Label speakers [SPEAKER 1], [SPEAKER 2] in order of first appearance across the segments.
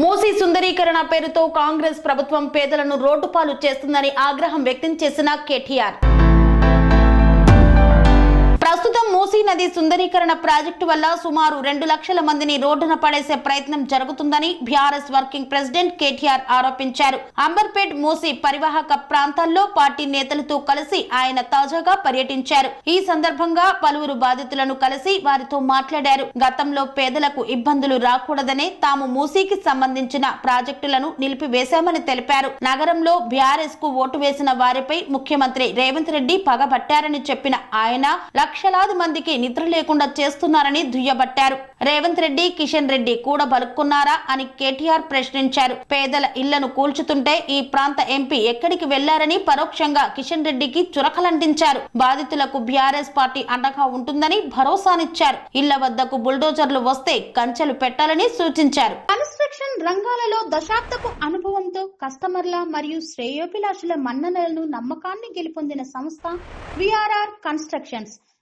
[SPEAKER 1] మూసీ సుందరీకరణ పేరుతో కాంగ్రెస్ ప్రభుత్వం పేదలను రోడ్డుపాలు చేస్తుందని ఆగ్రహం వ్యక్తం చేసిన కేటీఆర్. నది సుందరీకరణ ప్రాజెక్టు వల్ల సుమారు రెండు లక్షల మందిని రోడ్డున పడేసే ప్రయత్నం జరుగుతుందని బీఆర్ఎస్ వర్కింగ్ ప్రెసిడెంట్ కేటీఆర్ ఆరోపించారు. అంబర్పేట్ మూసీ పరివాహక ప్రాంతాల్లో పార్టీ నేతలతో కలిసి ఆయన తాజాగా పర్యటించారు. ఈ సందర్భంగా పలువురు బాధితులను కలిసి వారితో మాట్లాడారు. గతంలో పేదలకు ఇబ్బందులు రాకూడదనే తాము మూసీకి సంబంధించిన ప్రాజెక్టులను నిలిపివేశామని తెలిపారు. నగరంలో బీఆర్ఎస్కు ఓటు వేసిన వారిపై ముఖ్యమంత్రి రేవంత్ రెడ్డి పగబట్టారని చెప్పిన ఆయన లక్షలాది మందికి నిద్ర లేకుండా చేస్తున్నారని దుయ్యబట్టారు. రేవంత్ రెడ్డి కిషన్ రెడ్డి కూడా బలుక్కున్నారా అని కేటీఆర్ ప్రశ్నించారు. పేదల ఇళ్ళను కూల్చుతుంటే ఈ ప్రాంత ఎంపీ ఎక్కడికి వెళ్ళారని పరోక్షంగా కిషన్ రెడ్డికి చురకలంటించారు. బాధితులకు బీఆర్ఎస్ పార్టీ అండగా ఉంటుందని భరోసానిచ్చారు. ఇళ్ళ వద్దకు బుల్డోజర్లు వస్తే కంచెలు పెట్టాలని సూచించారు.
[SPEAKER 2] కన్స్ట్రక్షన్ రంగాలలో దశాబ్దపు అనుభవంతో కస్టమర్ల మరియు శ్రేయోభిలాషుల మన్ననలను నమ్మకాన్ని గెలుపొందిన సంస్థ విఆర్ఆర్ కన్స్ట్రక్షన్స్.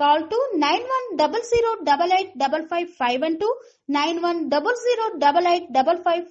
[SPEAKER 2] Call to 9100 88 55